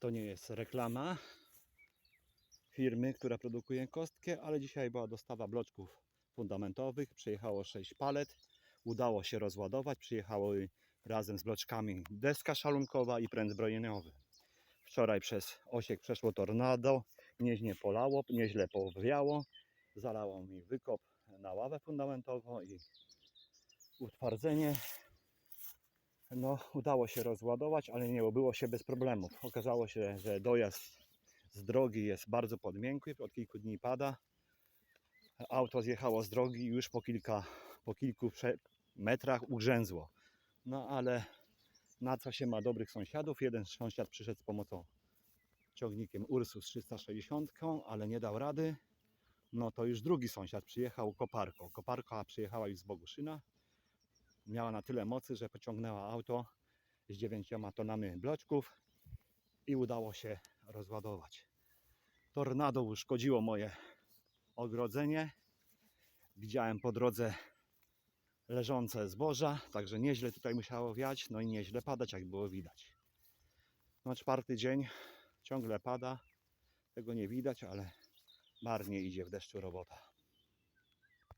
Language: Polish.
To nie jest reklama firmy, która produkuje kostkę, ale dzisiaj była dostawa bloczków fundamentowych. Przyjechało 6 palet. Udało się rozładować. Przyjechały razem z bloczkami deska szalunkowa i pręt zbrojeniowy. Wczoraj przez Osiek przeszło tornado. Nieźle polało, nieźle powiało. Zalało mi wykop na ławę fundamentową i utwardzenie. No, udało się rozładować, ale nie obyło się bez problemów. Okazało się, że dojazd z drogi jest bardzo podmiękły, od kilku dni pada. Auto zjechało z drogi i już po, kilka, po kilku metrach ugrzęzło. No ale na co się ma dobrych sąsiadów? Jeden sąsiad przyszedł z pomocą ciągnikiem Ursus 360, ale nie dał rady. No to już drugi sąsiad przyjechał koparką. Koparka przyjechała już z Boguszyna. Miała na tyle mocy, że pociągnęła auto z dziewięcioma tonami bloczków i udało się rozładować. Tornado uszkodziło moje ogrodzenie. Widziałem po drodze leżące zboża, także nieźle tutaj musiało wiać, no i nieźle padać, jak było widać. No czwarty dzień ciągle pada, tego nie widać, ale marnie idzie w deszczu robota.